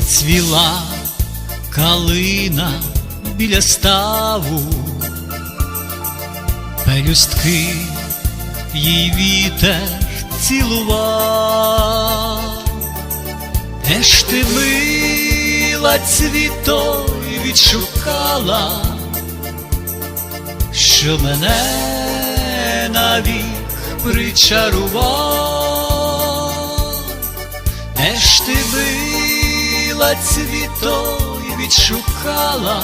Цвіла калина біля ставу, пелюстки їй вітер цілував, де ж ти мила цвітой відшукала, що мене навік причарував, де ж ти мила цвітой відшукала,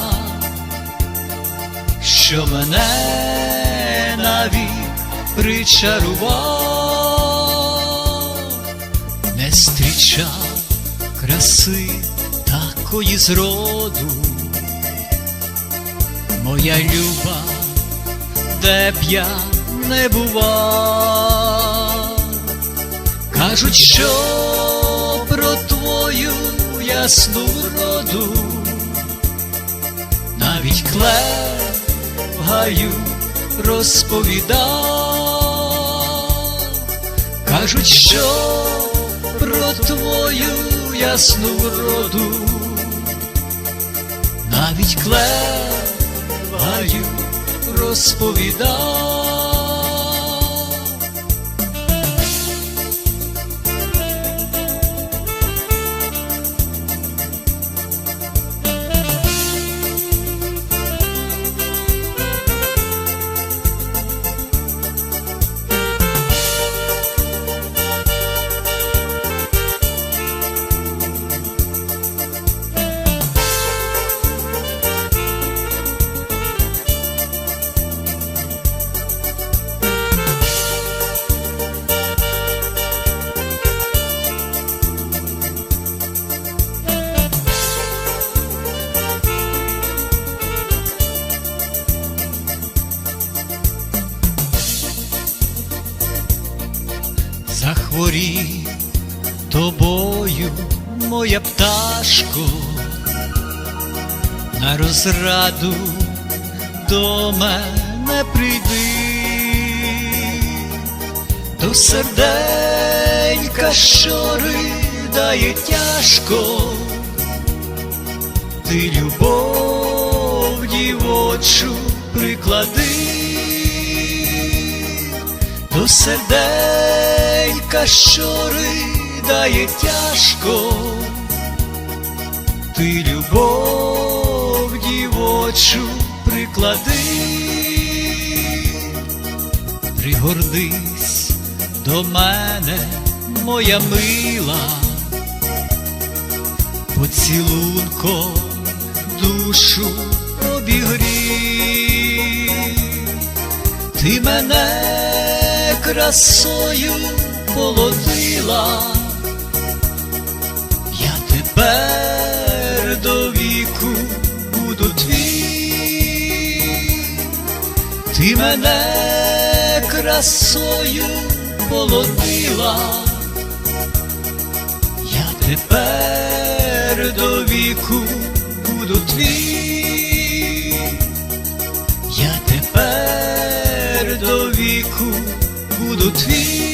що мене навік причарував, не зустрічав краси такої зроду, моя люба, де б я не бував, кажуть, що ясну роду, навіть клев в гаю розповідав, кажуть, що про твою ясну роду, навіть клев в гаю розповідав. Захворів тобою, моя пташко, на розраду до мене прийди, до серденька, що ридає тяжко, ти любов дівочу приклади до серденька, що ридає тяжко, ти любов дівочу приклади, пригордись до мене, моя мила, поцілунком душу обігрій. Ти мене красою полотила, я тепер до віку буду твій, ти мене красою полотила, я тепер до віку буду твій. Буду твій.